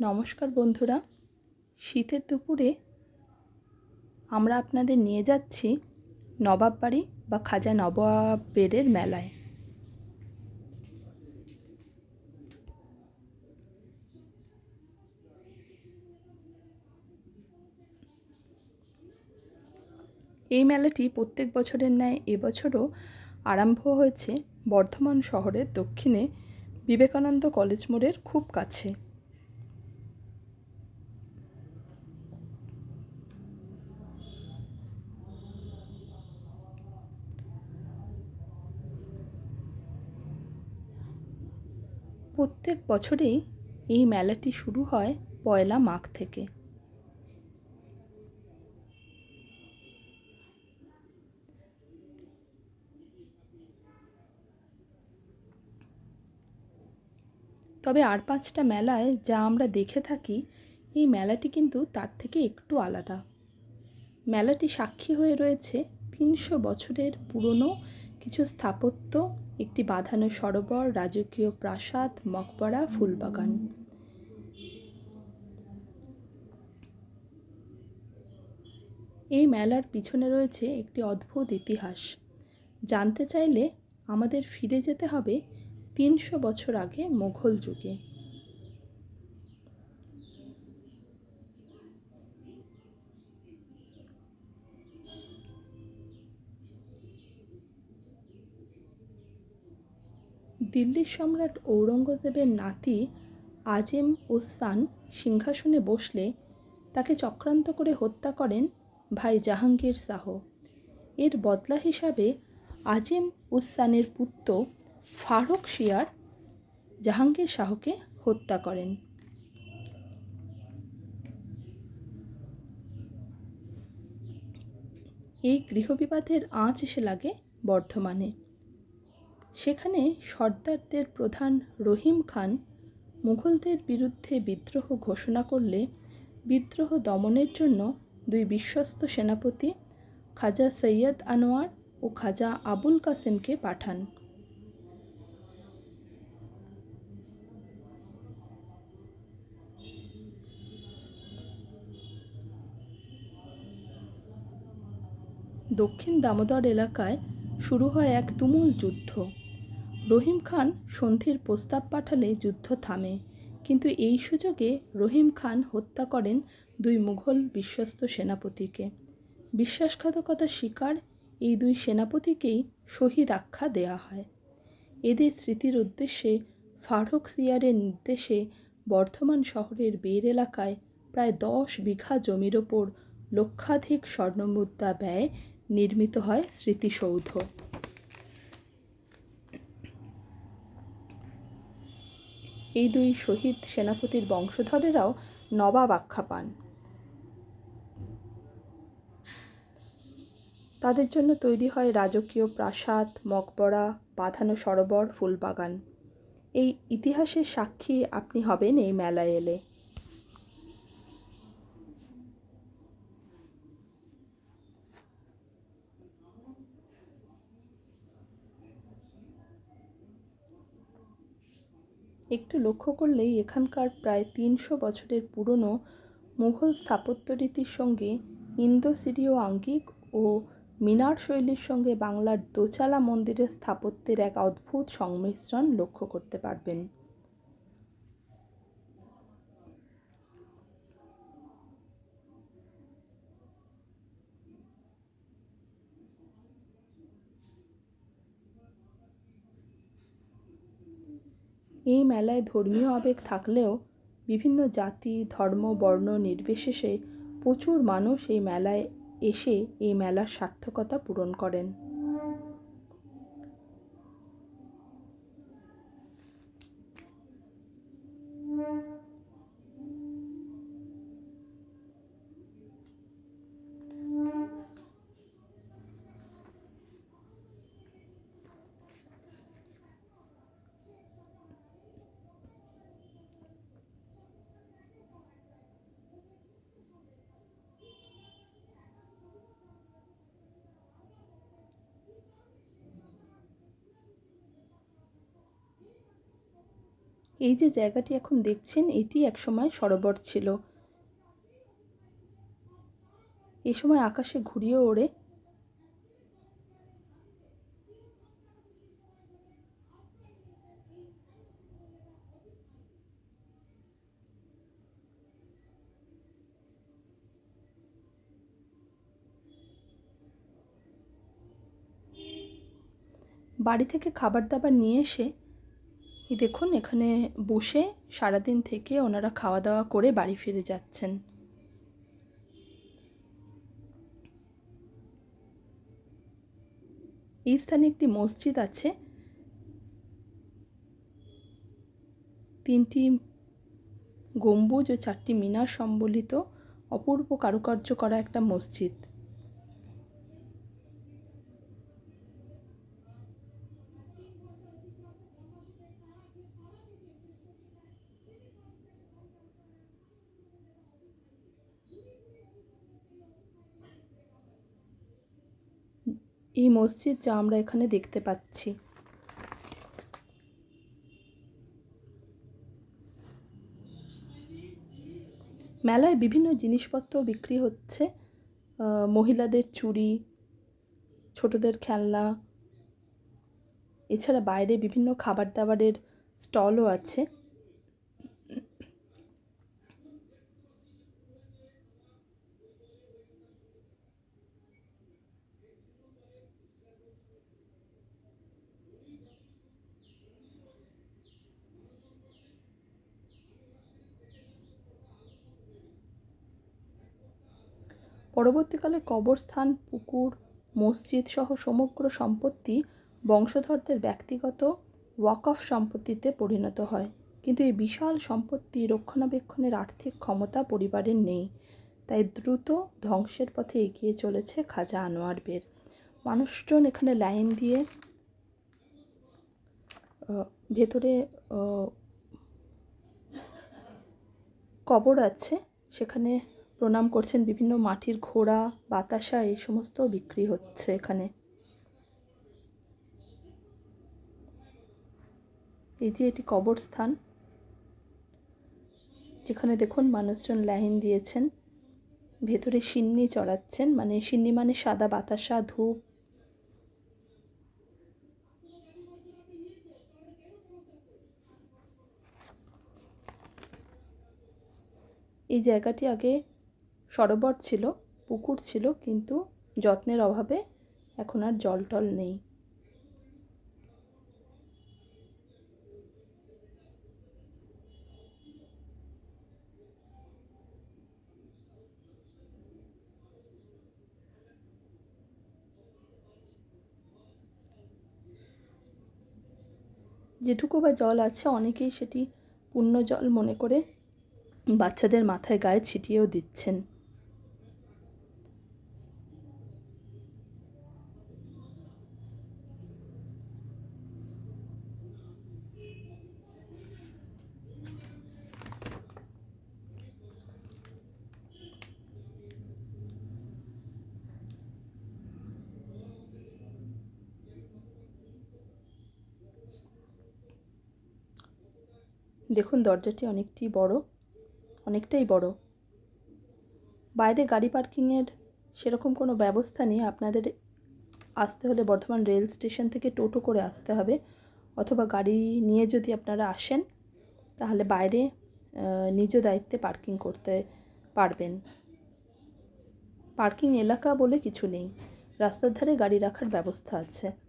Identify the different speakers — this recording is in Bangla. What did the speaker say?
Speaker 1: নমস্কার বন্ধুরা। শীতের দুপুরে আমরা আপনাদের নিয়ে যাচ্ছি নবাব বাড়ি বা খাজা নবাবের মেলায়। এই মেলাটি প্রত্যেক বছরের ন্যায় এবছরও আরম্ভ হয়েছে বর্ধমান শহরের দক্ষিণে বিবেকানন্দ কলেজ মোড়ের খুব কাছে। প্রত্যেক বছরেই এই মেলাটি শুরু হয় পয়লা মাঘ থেকে। তবে আর পাঁচটা মেলায় যা আমরা দেখে থাকি, এই মেলাটি কিন্তু তার থেকে একটু আলাদা। মেলাটি সাক্ষী হয়ে রয়েছে তিনশো বছরের পুরনো কিছু স্থাপত্য একটি বাঁধানো সরোবর, রাজকীয় প্রাসাদ, মকবরা, ফুলবাগান। এই মেলার পিছনে রয়েছে একটি অদ্ভুত ইতিহাস। জানতে চাইলে আমাদের ফিরে যেতে হবে তিনশো বছর আগে মোঘল যুগে। দিল্লির সম্রাট ঔরঙ্গজেবের নাতি আজেম উসান সিংহাসনে বসলে তাকে চক্রান্ত করে হত্যা করেন ভাই জাহাঙ্গীর শাহ। এর বদলা হিসাবে আজিম উসানের পুত্র ফারুক শিয়ার জাহাঙ্গীর শাহকে হত্যা করেন। এই গৃহবিবাদের আঁচ এসে লাগে বর্ধমানে। সেখানে সর্দারদের প্রধান রহিম খান মুঘলদের বিরুদ্ধে বিদ্রোহ ঘোষণা করলে বিদ্রোহ দমনের জন্য দুই বিশ্বস্ত সেনাপতি, খাজা সৈয়দ আনোয়ার ও খাজা আবুল কাসেমকে পাঠান। দক্ষিণ দামোদর এলাকায় শুরু হয় এক তুমুল যুদ্ধ। রহিম খান সন্ধির প্রস্তাব পাঠালে যুদ্ধ থামে। কিন্তু এই সুযোগে রহিম খান হত্যা করেন দুই মুঘল বিশ্বস্ত সেনাপতিকে। বিশ্বাসঘাতকতার শিকার এই দুই সেনাপতিকেই শহীদ আখ্যা দেয়া হয়। এদের স্মৃতির উদ্দেশ্যে ফারুক সিয়ারের নির্দেশে বর্ধমান শহরের বের এলাকায় প্রায় দশ বিঘা জমির ওপর লক্ষাধিক স্বর্ণমুদ্রা ব্যয় নির্মিত হয় স্মৃতিসৌধ। এই দুই শহীদ সেনাপতির বংশধরেরাও নবাব আখ্যা পান। তাদের জন্য তৈরি হয় রাজকীয় প্রাসাদ, মকবরা, বাঁধানো সরোবর, ফুলবাগান। এই ইতিহাসের সাক্ষী আপনি হবেন এই মেলায় এলে। একটু লক্ষ্য করলেই এখানকার প্রায় তিনশো বছরের পুরনো মুঘল স্থাপত্যরীতির সঙ্গে ইন্দো সিরীয় আঙ্গিক ও মিনার শৈলীর সঙ্গে বাংলার দোচালা মন্দিরের স্থাপত্যের এক অদ্ভুত সংমিশ্রণ লক্ষ্য করতে পারবেন। এই মেলায় ধর্মীয় আবেগ থাকলেও বিভিন্ন জাতি, ধর্ম, বর্ণ নির্বিশেষে প্রচুর মানুষ এই মেলায় এসে এই মেলার সার্থকতা পূরণ করেন। এই যে জায়গাটি এখন দেখছেন, এটি একসময় সরোবর ছিল। এ সময় আকাশে ঘুরিয়ে ওড়ে। বাড়ি থেকে খাবার দাবার নিয়ে এসে এই দেখুন, এখানে বসে সারাদিন থেকে ওনারা খাওয়া দাওয়া করে বাড়ি ফিরে যাচ্ছেন। এই স্থানে একটি মসজিদ আছে। তিনটি গম্বুজ ও চারটি মিনার সম্বলিত অপূর্ব কারুকার্য করা একটা মসজিদ। এই মসজিদ যা আমরা এখানে দেখতে পাচ্ছি। মেলায় বিভিন্ন জিনিসপত্র বিক্রি হচ্ছে। মহিলাদের চুড়ি, ছোটদের খেলনা, এছাড়া বাইরে বিভিন্ন খাবার দাবারের স্টলও আছে। পরবর্তীকালে কবরস্থান, পুকুর, মসজিদ সহ সমগ্র সম্পত্তি বংশধরদের ব্যক্তিগত ওয়াকফ সম্পত্তিতে পরিণত হয়। কিন্তু এই বিশাল সম্পত্তি রক্ষণাবেক্ষণের আর্থিক ক্ষমতা পরিবারের নেই। তাই দ্রুত ধ্বংসের পথে এগিয়ে চলেছে খাজা আনোয়ার বের। মানুষজন এখানে লাইন দিয়ে ভেতরে কবর আছে। সেখানে প্রণাম করছেন বিভিন্ন মাটির ঘোড়া, বাতাসা, এই সমস্ত বিক্রি হচ্ছে এখানে। এই যে এটি কবরস্থান, যেখানে দেখুন মানুষজন লাইন দিয়েছেন, ভেতরে সিন্নি চড়াচ্ছেন মানে সিন্নি মানে সাদা বাতাসা, ধূপ। এই জায়গাটি আগে সরোবর ছিল, পুকুর ছিল, কিন্তু যত্নের অভাবে এখন আর জল টল নেই। যেটুকু বা জল আছে, অনেকেই সেটি পূর্ণ জল মনে করে বাচ্চাদের মাথায় গায়ে ছিটিয়েও দিচ্ছেন। দেখুন, দরজাটি অনেকটি বড়, অনেকটাই বড়। বাইরে গাড়ি পার্কিংয়ের সেরকম কোনো ব্যবস্থা নেই। আপনাদের আসতে হলে বর্ধমান রেল স্টেশন থেকে টোটো করে আসতে হবে, অথবা গাড়ি নিয়ে যদি আপনারা আসেন, তাহলে বাইরে নিজ দায়িত্বে পার্কিং করতে পারবেন। পার্কিং এলাকা বলে কিছু নেই। রাস্তার ধারে গাড়ি রাখার ব্যবস্থা আছে।